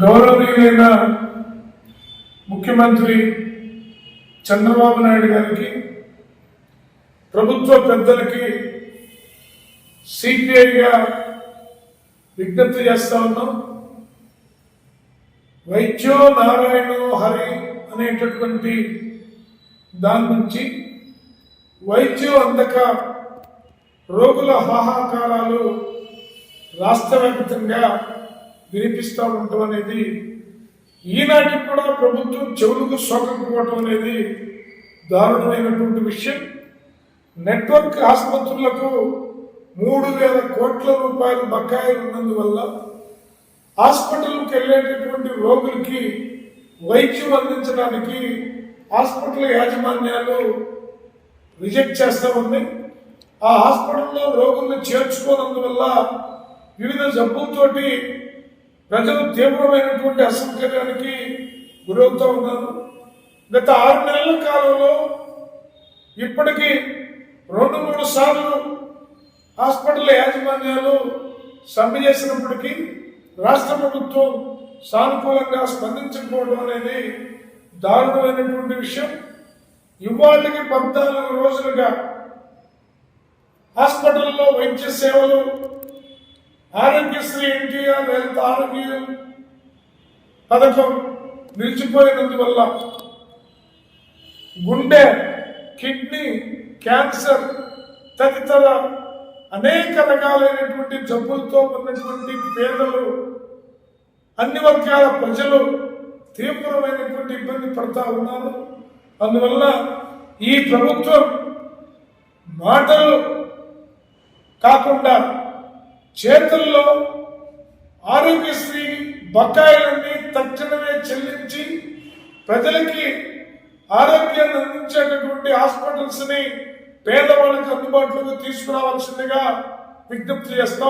గౌరవనీయులైన ముఖ్యమంత్రి చంద్రబాబు నాయుడు గారికి ప్రభుత్వ పెద్దలకి సిపిఐగా విజ్ఞప్తి చేస్తా ఉన్నాం. వైద్యో నారాయణో హరి అనేటటువంటి దాని నుంచి వైద్యం అందక రోగుల హాహాకారాలు రాష్ట్రవ్యాప్తంగా వినిపిస్తూ ఉండటం అనేది ఈనాటికి కూడా ప్రభుత్వం చెవులకు సోకకపోవటం అనేది దారుణమైనటువంటి విషయం. నెట్వర్క్ ఆసుపత్రులకు మూడు వేల కోట్ల రూపాయలు బకాయిలు ఉన్నందువల్ల హాస్పిటల్కి వెళ్ళేటటువంటి రోగులకి వైద్యం అందించడానికి హాస్పిటల్ యాజమాన్యాలు రిజెక్ట్ చేస్తూ ఉన్నాయి. ఆ హాస్పిటల్లో రోగుల్ని చేర్చుకోనందువల్ల వివిధ జబ్బులతోటి ప్రజలు తీవ్రమైనటువంటి అసౌకర్యానికి గురవుతూ ఉన్నారు. గత ఆరు నెలల కాలంలో ఇప్పటికీ రెండు మూడు సార్లు హాస్పిటల్ యాజమాన్యాలు సమ్మె చేసినప్పటికీ రాష్ట్ర ప్రభుత్వం సానుకూలంగా స్పందించకపోవడం అనేది దారుణమైనటువంటి విషయం. ఇవాళకి పద్నాలుగు రోజులుగా హాస్పిటల్లో వైద్య సేవలు ఆరోగ్యశ్రీ ఎన్టీఆర్ హెల్త్ ఆరోగ్య. పథకం నిలిచిపోయినందువల్ల గుండె కిడ్నీ క్యాన్సర్ తదితర అనేక రకాలైనటువంటి జబ్బులతో ఉన్నటువంటి పేదలు అన్ని వర్గాల ప్రజలు తీవ్రమైనటువంటి ఇబ్బంది పడతా ఉన్నారు. అందువల్ల ఈ ప్రభుత్వం మాటలు కాకుండా చేతుల్లో ఆరోగ్యశ్రీ బకాయిలన్నీ తక్షణమే చెల్లించి ప్రజలకి ఆరోగ్యాన్ని అందించేటటువంటి హాస్పిటల్స్ని పేదవాళ్ళకి అందుబాటులోకి తీసుకురావాల్సిందిగా విజ్ఞప్తి చేస్తాం.